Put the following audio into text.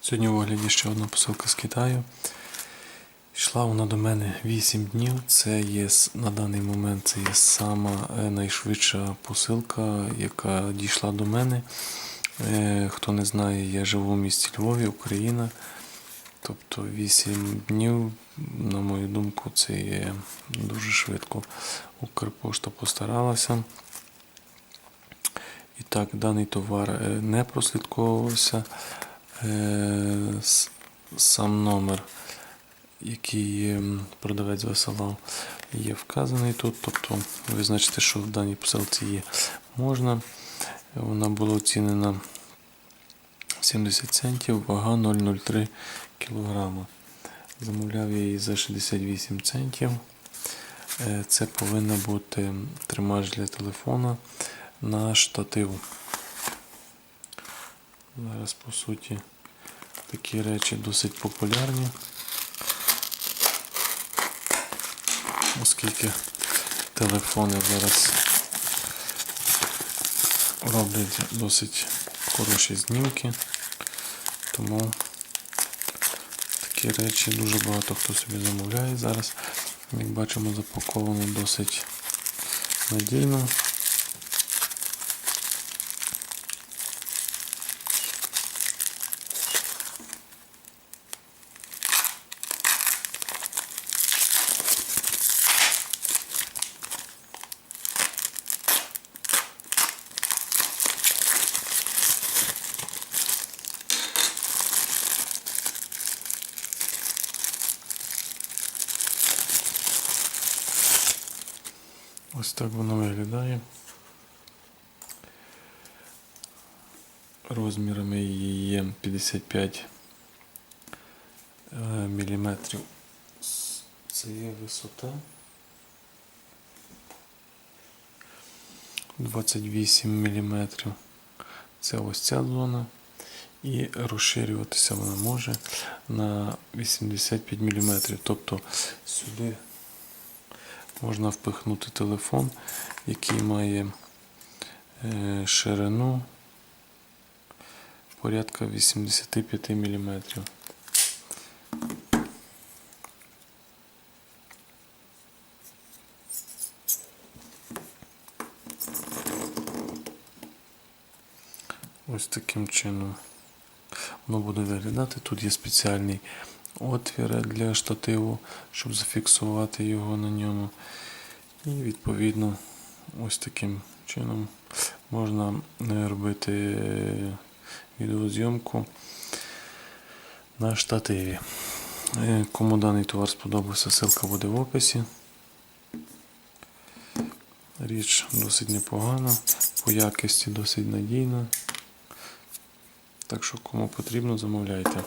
Сьогодні в огляді ще одна посилка з Китаю. Йшла вона до мене 8 днів. Це є на даний момент це є сама е, найшвидша посилка, яка дійшла до мене. Е, Хто не знає, я живу в місті Львові, Україна. Тобто 8 днів, на мою думку, це є дуже швидко. Укрпошта постаралася. І так, даний товар е, не прослідковувався. Е, Сам номер, який продавець висилав, є вказаний тут. Тобто визначити, що в даній посилці є можна. Вона була оцінена 70 центів, вага 0,03 кг. Замовляв я її за 68 центів. Е, Це повинна бути тримач для телефона на штатив. Зараз, по суті, такі речі досить популярні, оскільки телефони зараз роблять досить хороші знімки, тому такі речі дуже багато хто собі замовляє зараз. Як бачимо, запаковано досить надійно. Ось так воно виглядає. Розмірами її є 55 е, міліметрів. Це є висота. 28 міліметрів. Це ось ця зона. І розширюватися вона може на 85 мм. Тобто сюди можна впихнути телефон, який має е, ширину порядка 85 мм. Ось таким чином воно буде виглядати. Тут є спеціальний отвір для штативу, щоб зафіксувати його на ньому. І відповідно ось таким чином можна е, робити відеозйомку на штативі. Е, Кому даний товар сподобався, ссылка буде в описі. Річ досить непогана, по якості досить надійна. Так що кому потрібно, замовляйте.